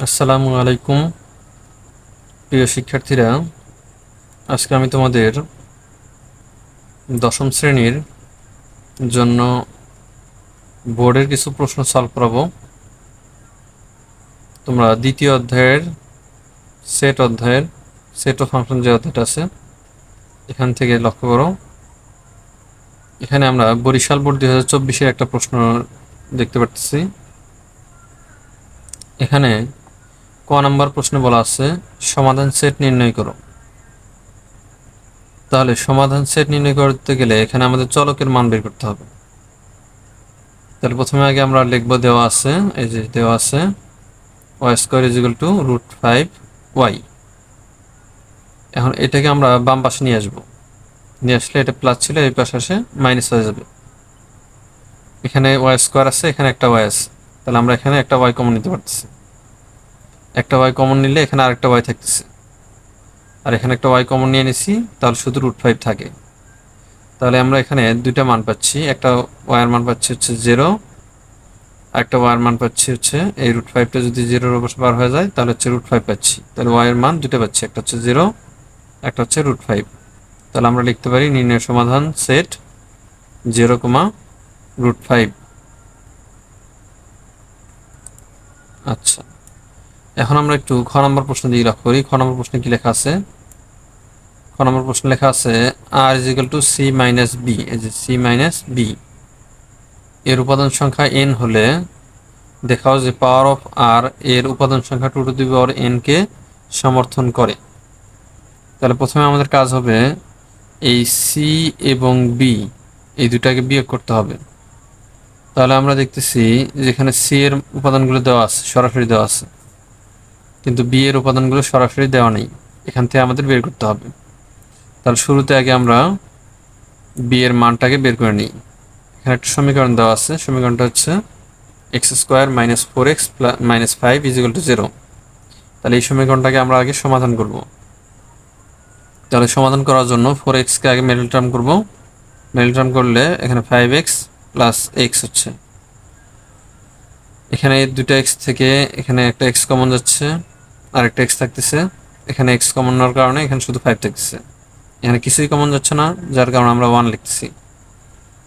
আসসালামু আলাইকুম, প্রিয় শিক্ষার্থীরা। আজকে আমি তোমাদের দশম শ্রেণির জন্য বোর্ডের কিছু প্রশ্ন সলভ করাবো। তোমরা দ্বিতীয় অধ্যায়ের সেট অধ্যায়ের সেট ও ফাংশন যে অধ্যায়টা আছে, এখান থেকে লক্ষ্য করো। এখানে আমরা বরিশাল বোর্ড দুই হাজার একটা প্রশ্ন দেখতে পাচ্ছি এখানে ক নাম্বার প্রশ্নে বলা আছে, সমাধান সেট নির্ণয় করো। তাহলে সমাধান সেট নির্ণয় করতে গেলে এখানে আমাদের চলকের মান বের করতে হবে। তাহলে প্রথমে আগে আমরা লিখব দেওয়া আছে, এই যে দেওয়া আছে Y square is equal to root five Y এখন এটাকে আমরা বাম পাশে নিয়ে আসব। নিয়ে আসলে এটা প্লাস ছিল, এই পাশে আসে মাইনাস হয়ে যাবে। এখানে ওয়াই স্কোয়ার আছে, এখানে একটা ওয়াই আছে। তাহলে আমরা এখানে একটা ওয়াই কমন নিতে পারতেছি। একটা ওয়াই কমন নিলে এখানে আরেকটা ওয়াই থাকতেছে। আর এখানে একটা ওয়াই কমন নিয়ে নিছি, তাহলে শুধু রুট ফাইভ থাকে। তাহলে আমরা এখানে দুইটা মান পাচ্ছি। একটা ওয়ার মান পাচ্ছি হচ্ছে জিরো একটা ওয়ার মান পাচ্ছি হচ্ছে, এই রুট ফাইভটা যদি জিরোর উপর বার হয়ে যায়, তাহলে হচ্ছে রুট ফাইভ পাচ্ছি। তাহলে ওয়াইয়ের মান দুটো পাচ্ছি, একটা হচ্ছে জিরো একটা হচ্ছে রুট ফাইভ তাহলে আমরা লিখতে পারি নির্ণয় সমাধান set zero comma root five আচ্ছা। এখন আমরা একটু খ নম্বর প্রশ্ন দিয়ে লক্ষ্য করি। খ নম্বর প্রশ্নে কি লেখা আছে? খ নম্বর প্রশ্ন লেখা আছে R is equal to C minus B যে সি মাইনাস বি এর উপাদান সংখ্যা এন হলে দেখাও যে পাওয়ার অফ আর এর উপাদান সংখ্যা two to the power N কে সমর্থন করে। তাহলে প্রথমে আমাদের কাজ হবে এই সি এবং বি এই দুটাকে বিয়োগ করতে হবে। তাহলে আমরা দেখতেছি যেখানে সি এর উপাদানগুলো দেওয়া আছে, সরাসরি দেওয়া আছে। কিন্তু বি এর উপাদানগুলো সরাসরি দেওয়া নেই। এখান থেকে আমাদের বের করতে হবে। তাহলে শুরুতে আগে আমরা বি এর মানটাকে বের করে নিই। এখানে একটা সমীকরণ দেওয়া আছে। সমীকরণটা হচ্ছে X square minus four X plus minus five is equal to zero. তাহলে এই সমীকরণটাকে আমরা আগে সমাধান করব। তাহলে সমাধান করার জন্য ফোর এক্সকে আগে মিডল টার্ম করব। মিডল টার্ম করলে এখানে ফাইভ এক্স প্লাস এক্স হচ্ছে। এখানে দুটো এক্স থেকে এখানে একটা এক্স কমন যাচ্ছে। আর একটা এক্স থাকতেছে। এখানে এক্স কমন নেওয়ার কারণে এখানে শুধু ফাইভ থাকতেছে। এখানে কিছুই কমন যাচ্ছে না, যার কারণে আমরা ওয়ান লিখতেছি।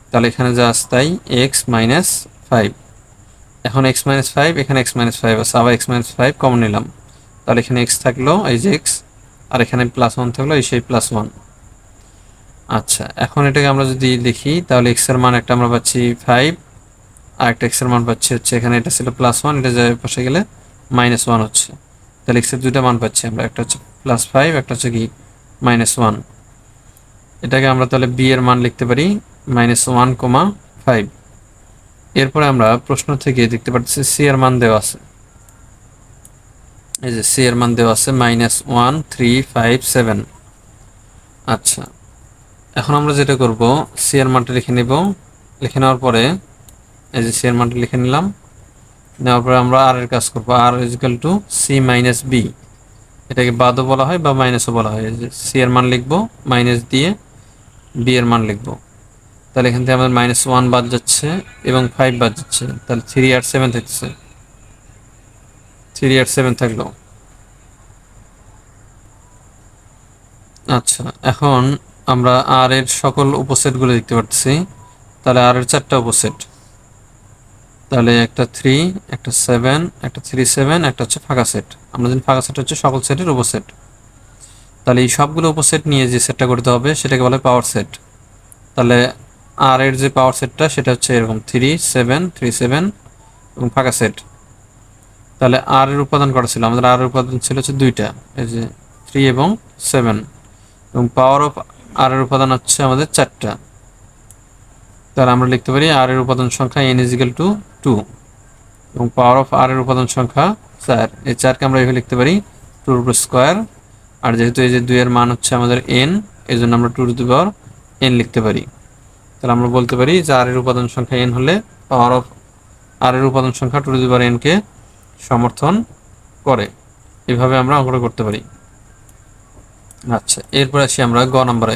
তাহলে এখানে যা আছে তাই এক্স মাইনাস ফাইভ এখন এক্স মাইনাস ফাইভ এখানে এক্স মাইনাস ফাইভ আছে, আবার এক্স মাইনাস ফাইভ কমন নিলাম। তাহলে এখানে এক্স থাকল, এই যে এক্স আর এখানে প্লাস ওয়ান থাকল, এই সেই প্লাস ওয়ান আচ্ছা এখন এটাকে আমরা যদি দেখি, তাহলে এক্সের মান একটা আমরা পাচ্ছি ফাইভ আর একটা এক্সের মান পাচ্ছি হচ্ছে এখানে, এটা ছিল প্লাস ওয়ান এটা যায় পাশে গেলে মাইনাস ওয়ান হচ্ছে। তাহলে এক্সএফ দুইটা মান পাচ্ছি আমরা, একটা হচ্ছে প্লাস ফাইভ একটা হচ্ছে কি মাইনাস ওয়ান এটাকে আমরা তাহলে বি এর মান লিখতে পারি মাইনাস ওয়ান কমা ফাইভ এরপরে আমরা প্রশ্ন থেকে দেখতে পাচ্ছি সি এর মান দেওয়া আছে। এই যে সি এর মান দেওয়া আছে minus one three five seven আচ্ছা এখন আমরা যেটা করব সি এর মানটা লিখে নেব। লিখে নেওয়ার পরে, এই যে সি এর মানটা লিখে নিলাম। নেওয়ার পরে আমরা আর এর কাজ করব। R is equal to C minus B এটাকে বাদও বলা হয় বা মাইনাসও বলা হয়। সি এর মান লিখব মাইনাস দিয়ে বি এর মান লিখব। তাহলে এখান থেকে আমাদের মাইনাস ওয়ান বাদ যাচ্ছে এবং ফাইভ বাদ যাচ্ছে। তাহলে থ্রি আর সেভেন থাকছে থ্রি আর সেভেন থাকল। আচ্ছা এখন আমরা আর এর সকল উপসেটগুলো দেখতে পাচ্ছি তাহলে আর এর চারটা উপসেট। তাহলে একটা থ্রি একটা সেভেন একটা থ্রি সেভেন একটা হচ্ছে ফাঁকা সেট আমরা জানি ফাঁকা সেট হচ্ছে সকল সেটের উপসেট তাহলে এই সবগুলো উপসেট নিয়ে যে সেটটা করতে হবে, সেটাকে বলে পাওয়ার সেট তাহলে আর এর যে পাওয়ার সেটটা সেটা হচ্ছে এরকম থ্রি সেভেন থ্রি সেভেন এবং ফাঁকা সেট তাহলে আর এর উপাদান করা ছিল? আমাদের আর এর উপাদান ছিল হচ্ছে দুইটা, এই যে থ্রি এবং সেভেন এবং পাওয়ার অফ আর এর উপাদান হচ্ছে আমাদের চারটা। তাহলে আমরা লিখতে পারি আর এর উপাদান সংখ্যা এন ইজিক্যাল টু টু এবং পাওয়ার অফ আর এর উপাদান সংখ্যা চার। এই চারকে আমরা এভাবে লিখতে পারি টু রুট স্কোয়ার আর যেহেতু এই যে দুইয়ের মান হচ্ছে আমাদের এন এই জন্য আমরা টু টু পাওয়ার এন লিখতে পারি। তাহলে আমরা বলতে পারি যে আর এর উপাদান সংখ্যা এন হলে পাওয়ার অফ আর এর উপাদান সংখ্যা টু টু এনকে সমর্থন করে। এভাবে আমরা অঙ্কটা করতে পারি। আচ্ছা এরপর আসি আমরা গ নম্বরে।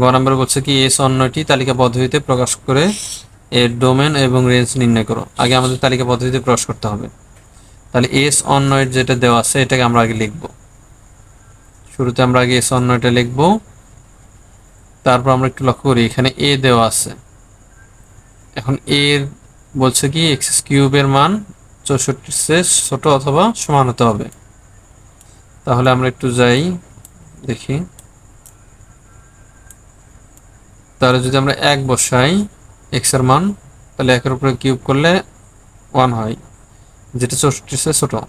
গ নম্বরে বলছে কি এস অন্যটি তালিকা পদ্ধতিতে প্রকাশ করে এর ডোমেন এবং রেঞ্জ নির্ণয় করো। আগে আমাদের তালিকা পদ্ধতিতে ক্রস করতে হবে। তাহলে এস অন্যয়ের যেটা দেওয়া আছে, এটাকে আমরা আগে লিখব। শুরুতে আমরা আগে এস অন্যয়টা লিখব। তারপর আমরা একটু লক্ষ্য করি, এখানে এ দেওয়া আছে। এখন এর বলছে কি, এক্স কিউবের মান চৌষট্টির চেয়ে ছোট অথবা সমান হতে হবে। তাহলে আমরা একটু যাই, দেখি। তাহলে যদি আমরা এক বসাই এক্সের মান, তাহলে একের উপরে কিউব করলে ওয়ান হয়। যেটা চৌষট্টির চেয়ে ছোটো।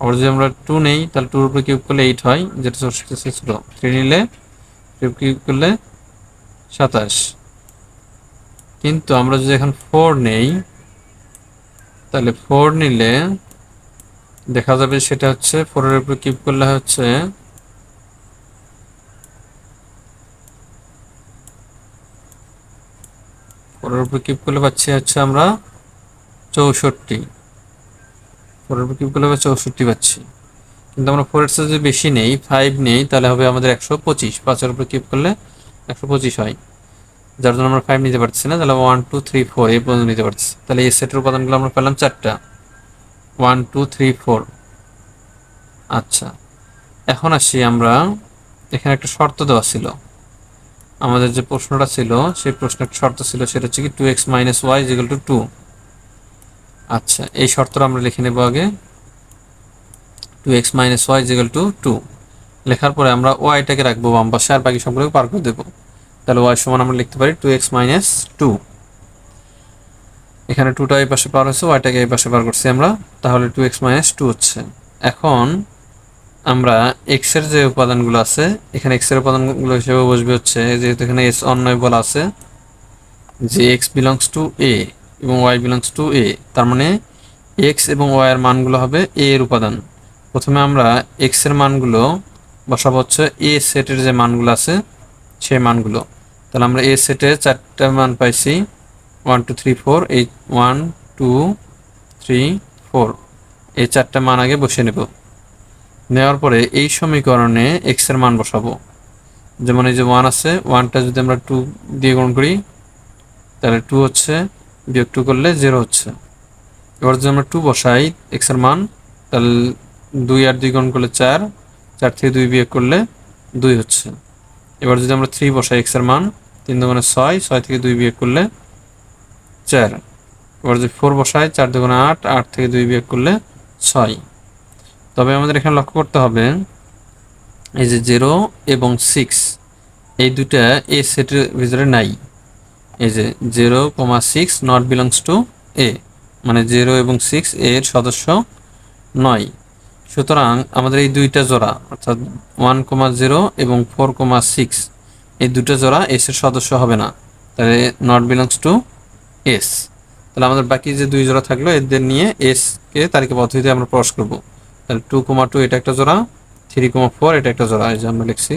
আবার যদি আমরা টু নেই, তাহলে টুর উপরে কিউব করলে এইট হয়। যেটা চৌষট্টির চেয়ে ছোটো। থ্রি নিলে কিউব কিউব করলে সাতাশ। কিন্তু আমরা যদি এখন ফোর নেই, তাহলে ফোর নিলে দেখা যাবে সেটা হচ্ছে ফোরের উপরে কিউব করলে হচ্ছে ফোরের উপরে কিউব করলে পাচ্ছি হচ্ছে আমরা চৌষট্টি। ফোরের উপর কিউব করলে চৌষট্টি পাচ্ছি। কিন্তু আমরা ফোরের সাথে যদি বেশি নেই ফাইভ নেই, তাহলে হবে আমাদের একশো পঁচিশ। পাঁচের উপর কিউব করলে একশো পঁচিশ হয়। যার জন্য আমরা ফাইভ নিতে পারছি না, তাহলে ওয়ান টু থ্রি ফোর এই পর্যন্ত নিতে পারছি তাহলে এই সেটের উপাদানগুলো আমরা পেলাম চারটা। ওয়ান টু থ্রি ফোর আচ্ছা। এখন আসি আমরা, এখানে একটা শর্ত দেওয়া ছিল। আমাদের যে প্রশ্নটা ছিল, সেই প্রশ্নের শর্ত ছিল সেটা হচ্ছে কি two X minus Y is equal to two আচ্ছা এই শর্তটা আমরা লিখে নেব আগে। Two X minus Y is equal to two লেখার পরে আমরা ওয়াইটাকে রাখব বাম পাশে আর বাকি সবগুলোকে পার করে দেবো। তাহলে ওয়াই সমান আমরা লিখতে পারি টু এক্স মাইনাস টু এখানে টুটা এই পাশে পার হয়েছে ওয়াইটাকে এই পাশে পার করছি আমরা, তাহলে টু এক্স মাইনাস টু হচ্ছে। এখন আমরা এক্সের যে উপাদানগুলো আছে, এখানে এক্সের উপাদানগুলো হিসেবে বসবে হচ্ছে যেহেতু এখানে এস অন্যয় বলা আছে, যে এক্স বিলংস টু এ এবং ওয়াই বিলংস টু এ তার মানে এক্স এবং ওয়াই এর মানগুলো হবে এ এর উপাদান। প্রথমে আমরা এক্সের মানগুলো বসাবো হচ্ছে এ সেটের যে মানগুলো আছে, সেই মানগুলো। তাহলে আমরা এ সেটে চারটা মান পাইছি ওয়ান টু থ্রি ফোর এই ওয়ান টু থ্রি ফোর এই চারটা মান আগে বসিয়ে নেব। নেওয়ার পরে এই সমীকরণে এক্সের মান বসাবো। যেমন এই যে ওয়ান আছে ওয়ানটা যদি আমরা টু দিয়ে গ্রহণ করি, তাহলে টু হচ্ছে, বিয়োগ টু করলে জিরো হচ্ছে। এবার যদি আমরা টু বসাই এক্সের মান, তাহলে দুই আর দুই গুণ করলে চার চার থেকে দুই বিয়োগ করলে দুই হচ্ছে। এবার যদি আমরা থ্রি বসাই এক্সের মান, তিন দুগুণে ছয় ছয় থেকে দুই বিয়োগ করলে চার। এবার যদি ফোর বসাই, চার দুগুণে আট আট থেকে দুই বিয়োগ করলে ছয়। তবে আমাদের এখানে লক্ষ্য করতে হবে, এই যে জিরো এবং সিক্স এই দুটা এ সেটের ভিতরে নাই। এই যে zero comma six not belongs to A মানে জিরো এবং সিক্স এর সদস্য নয়। সুতরাং আমাদের এই দুইটা জোড়া, অর্থাৎ ওয়ান কমা জিরো এবং ফোর কমা সিক্স এই দুটো জোড়া এস এর সদস্য হবে না। তাহলে নট বিলংস টু এস তাহলে আমাদের বাকি যে দুই জোড়া থাকল, এদের নিয়ে এস কে তারিখে পদ্ধতিতে আমরা প্রকাশ করব। তাহলে টু কমা টু এটা একটা জোড়া থ্রি কমা ফোর এটা একটা জোড়া, এই যে আমরা লিখছি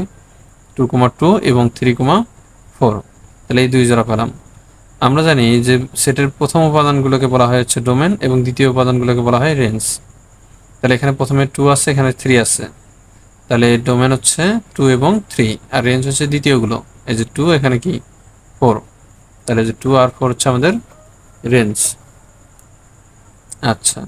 টু কমা টু এবং থ্রি কমা ফোর তাহলে এই দুই জোড়া পেলাম। আমরা জানি যে সেটের প্রথম উপাদানগুলোকে বলা হয় হচ্ছে ডোমেন এবং দ্বিতীয় উপাদানগুলোকে বলা হয় রেঞ্জ তাহলে এখানে প্রথমে টু আছে, এখানে থ্রি আছে। তাহলে ডোমেন হচ্ছে টু এবং থ্রি আর রেঞ্জ হচ্ছে দ্বিতীয়গুলো। এই যে টু এখানে কি? ফোর তাহলে যে টু আর ফোর হচ্ছে আমাদের রেঞ্জ আচ্ছা।